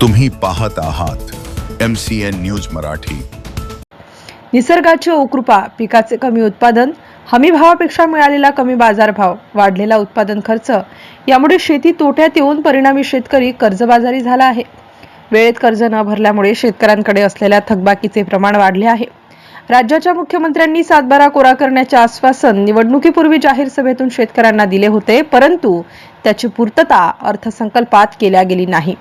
तुम्ही पाहत आहात M C N news Marathi. निसर्गाची ओकृपा पिकाचे कमी उत्पादन हमी भावापेक्षा मिळालेला कमी बाजारभाव वाढलेला उत्पादन खर्च यामुळे शेती तोट्यात येऊन परिणामी शेतकरी कर्जबाजारी झाला आहे. वेळेत कर्ज न भरल्यामुळे शेतकऱ्यांकडे असलेल्या थकबाकीचे प्रमाण वाढले आहे. राज्याच्या मुख्यमंत्र्यांनी सातबारा कोरा करण्याचे आश्वासन निवडणुकीपूर्वी जाहीर सभेतून शेतकऱ्यांना दिले होते परंतु त्याची पूर्तता अर्थसंकल्पात केल्या गेली नाही.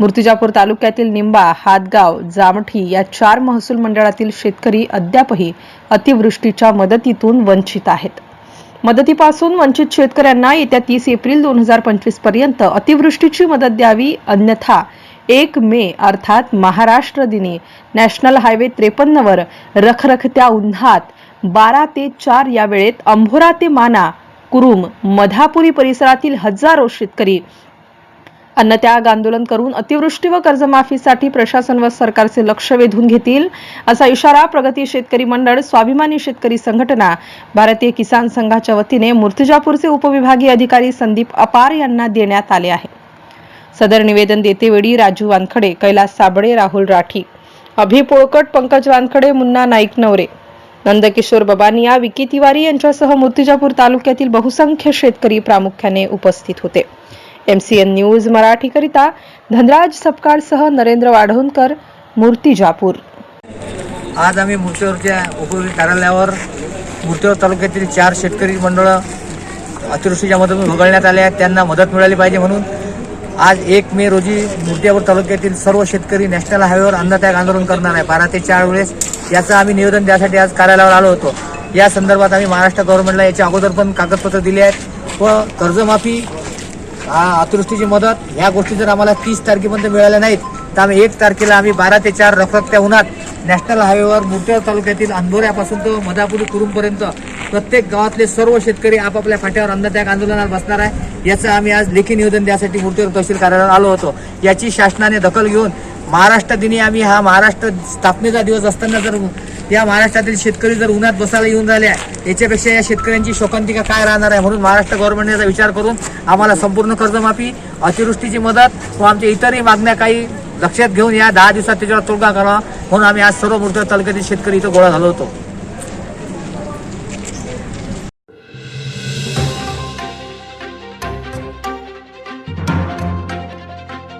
मूर्तिजापूर तालुक्यातील निंबा हातगाव जामठी या चार महसूल मंडळातील शेतकरी अद्यापही अतिवृष्टीच्या मदतीतून वंचित आहेत. मदतीपासून वंचित शेतकऱ्यांना येत्या तीस एप्रिल दोन हजार पंचवीसपर्यंत अतिवृष्टीची मदत द्यावी अन्यथा एक मे अर्थात महाराष्ट्र दिनी नॅशनल हायवे त्रेपन्नवर रखरखत्या उन्हात बारा ते चार या वेळेत अंभोरा ते माना कुरुम मधापुरी परिसरातील हजारो शेतकरी अन्नत्याग आंदोलन करून अतिवृष्टी व कर्जमाफीसाठी प्रशासन व सरकारचे लक्ष वेधून घेतील असा इशारा प्रगती शेतकरी मंडळ स्वाभिमानी शेतकरी संघटना भारतीय किसान संघाच्या वतीने मूर्तिजापूरचे उपविभागीय अधिकारी संदीप अपार यांना देण्यात आले आहे. सदर निवेदन देतेवेळी राजू वानखडे कैलास साबळे राहुल राठी अभि पोळकट पंकज वानखडे मुन्ना नाईक नवरे नंदकिशोर बबानिया विकी तिवारी यांच्यासह मूर्तिजापूर तालुक्यातील बहुसंख्य शेतकरी प्रामुख्याने उपस्थित होते. एमसीएन न्यूज मराठीकरिता धनराज सपकाळसह नरेंद्र वाढवणकर मूर्तिजापूर आज आम्ही मूर्तीवरच्या उपयोगी कार्यालयावर मूर्तीवर तालुक्यातील चार शेतकरी मंडळं अतिवृष्टीच्या मदतीतून वगळण्यात आले आहेत. त्यांना मदत मिळाली पाहिजे म्हणून आज एक मे रोजी मूर्तियापूर तालुक्यातील सर्व शेतकरी नॅशनल हायवेवर अन्नत्याग आंदोलन करणार आहे. बारा ते चार वेळेस याचं आम्ही निवेदन द्यासाठी आज कार्यालयावर आलो होतो. या संदर्भात आम्ही महाराष्ट्र गव्हर्नमेंटला याच्या अगोदर पण कागदपत्र दिली आहेत व कर्जमाफी हा अतिवृष्टीची मदत. ह्या गोष्टी जर आम्हाला तीस तारखेपर्यंत मिळाल्या नाहीत तर आम्ही एक तारखेला आम्ही बारा ते चार रखरखत्या उन्हात नॅशनल हायवेवर मुरतेर तालुक्यातील अंधोऱ्यापासून तर मधापुरी कुरुमपर्यंत प्रत्येक गावातले सर्व शेतकरी आपापल्या फाट्यावर अन्नत्याग आंदोलनात बसणार आहे. याचं आम्ही आज लेखी निवेदन द्यासाठी मूर्तीवर तहसील कार्यालयात आलो होतो. याची शासनाने दखल घेऊन महाराष्ट्र दिनी आम्ही हा महाराष्ट्र स्थापनेचा दिवस असताना जर या महाराष्ट्रातील शेतकरी जर उन्हात बसायला येऊन राहिले याच्यापेक्षा या शेतकऱ्यांची शोकांतिका काय राहणार आहे? म्हणून महाराष्ट्र गव्हर्नमेंटने याचा विचार करून आम्हाला संपूर्ण कर्जमाफी अतिवृष्टीची मदत व आमच्या इतरही मागण्या काही लक्षात घेऊन या दहा दिवसात त्याच्यावर तोडगा करावा म्हणून आम्ही आज सर्व मूर्ती तालुक्यातील शेतकरी इथं गोळा झालो होतो.